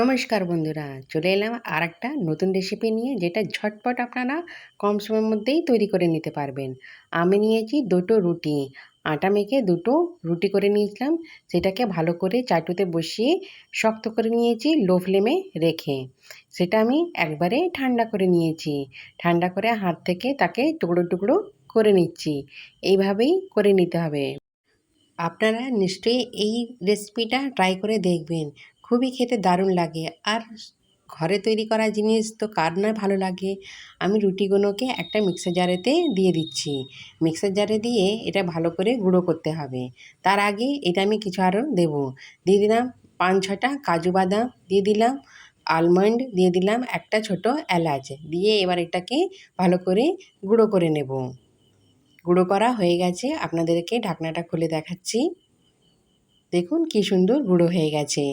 নমস্কার বন্ধুরা, চলে এলাম আর একটা নতুন রেসিপি নিয়ে যেটা ঝটপট আপনারা কম সময়ের মধ্যেই তৈরি করে নিতে পারবেন। আমি নিয়েছি দুটো রুটি, আটা মেখে দুটো রুটি করে নিয়েছিলাম, সেটাকে ভালো করে চাটুতে বসিয়ে শক্ত করে নিয়েছি লো ফ্লেমে রেখে। সেটা আমি একবারে ঠান্ডা করে নিয়েছি, ঠান্ডা করে হাত থেকে তাকে টুকরো টুকরো করে নিচ্ছি, এইভাবেই করে নিতে হবে। আপনারা নিশ্চয়ই এই রেসিপিটা ট্রাই করে দেখবেন। খুবই খেতে দারুণ লাগে। আর ঘরে তৈরি করা জিনিস তো কার না ভালো লাগে। আমি রুটিগুলোকে একটা মিক্সার জারেতে দিয়ে দিচ্ছি। মিক্সার জারে দিয়ে এটা ভালো করে গুঁড়ো করতে হবে। তার আগে এটা আমি কিছু আরও দেবো। দিয়ে দিলাম পাঁচ ছটা কাজু বাদাম, দিয়ে দিলাম আলমন্ড দিয়ে দিলাম একটা ছোট এলাচ। দিয়ে এবার এটাকে ভালো করে গুঁড়ো করে নেব। গুঁড়ো করা হয়ে গেছে। আপনাদেরকে ঢাকনাটা খুলে দেখাচ্ছি। দেখুন কি সুন্দর গুঁড়ো হয়ে গেছে।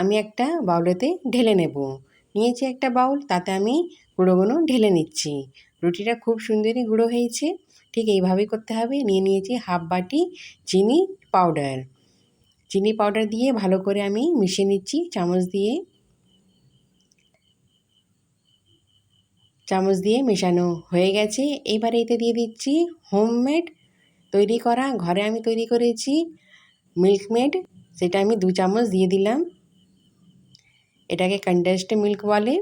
আমি একটা বাউলেতে ঢেলে নেব। নিয়েছি একটা বাউল, তাতে আমি গুঁড়োগুলো ঢেলে নিচ্ছি। রুটিটা খুব সুন্দরই গুঁড়ো হয়েছে। ঠিক এইভাবেই করতে হবে। নিয়ে নিয়েছি হাফ বাটি চিনি পাউডার। চিনি পাউডার দিয়ে ভালো করে আমি মিশিয়ে নিচ্ছি চামচ দিয়ে। চামচ দিয়ে মেশানো হয়ে গেছে। এবার এতে দিয়ে দিচ্ছি হোমমেড তৈরি করা। ঘরে আমি তৈরি করেছি মিল্কমেড। সেটা আমি দু চামচ দিয়ে দিলাম। এটাকে কন্ডেন্সড মিল্ক বলে।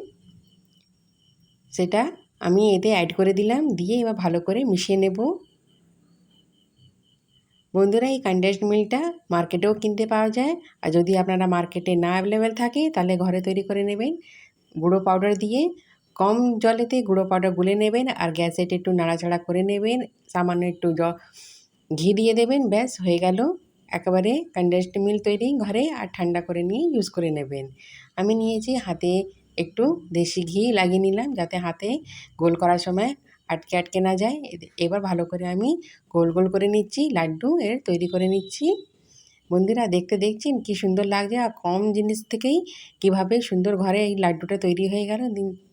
সেটা আমি এতে অ্যাড করে দিলাম, দিয়ে এবার ভালো করে মিশিয়ে নেব। বন্ধুরা, এই কন্ডেন্সড মিল্কটা মার্কেটেও কিনতে পাওয়া যায়। আর যদি আপনারা মার্কেটে না অ্যাভেলেবেল থাকে, তাহলে ঘরে তৈরি করে নেবেন। গুঁড়ো পাউডার দিয়ে কম জলেতে গুঁড়ো পাউডার গুলে নেবেন আর গ্যাসে একটু নাড়াচাড়া করে নেবেন। সামান্য একটু ঘি দিয়ে দেবেন, ব্যাস, হয়ে গেল। একেবারে কন্ডেন্সড মিল্ক তৈরি ঘরে আর ঠান্ডা করে নিয়ে ইউজ করে নেবেন। আমি নিয়েছি হাতে একটু দেশি ঘি লাগিয়ে নিলাম যাতে হাতে গোল করার সময় আটকে আটকে না যায়। এবার ভালো করে আমি গোল গোল করে নিচ্ছি, লাড্ডু এর তৈরি করে নিচ্ছি। বন্ধুরা দেখতে দেখছেন কি সুন্দর লাগছে আর কম জিনিস থেকেই কীভাবে সুন্দর ঘরে এই লাড্ডুটা তৈরি হয়ে গেল।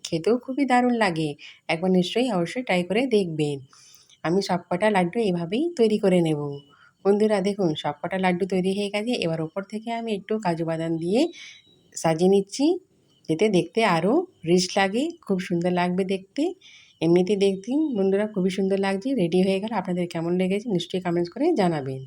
খেতেও খুবই দারুণ লাগে। একবার নিশ্চয়ই অবশ্যই ট্রাই করে দেখবেন। আমি সবকটা লাড্ডু এভাবেই তৈরি করে নেব। বন্ধুরা দেখুন, সবকটা লাড্ডু তৈরি হয়ে গেছে। এবার ওপর থেকে আমি একটু কাজু বাদাম দিয়ে সাজিয়ে নিচ্ছি, যেতে দেখতে আরও রিচ লাগে, খুব সুন্দর লাগবে দেখতে। এমনিতে দেখতেই বন্ধুরা খুবই সুন্দর লাগছে রেডি হয়ে গেল। আপনাদের কেমন লেগেছে, নিশ্চয়ই কমেন্টস করে জানাবেন।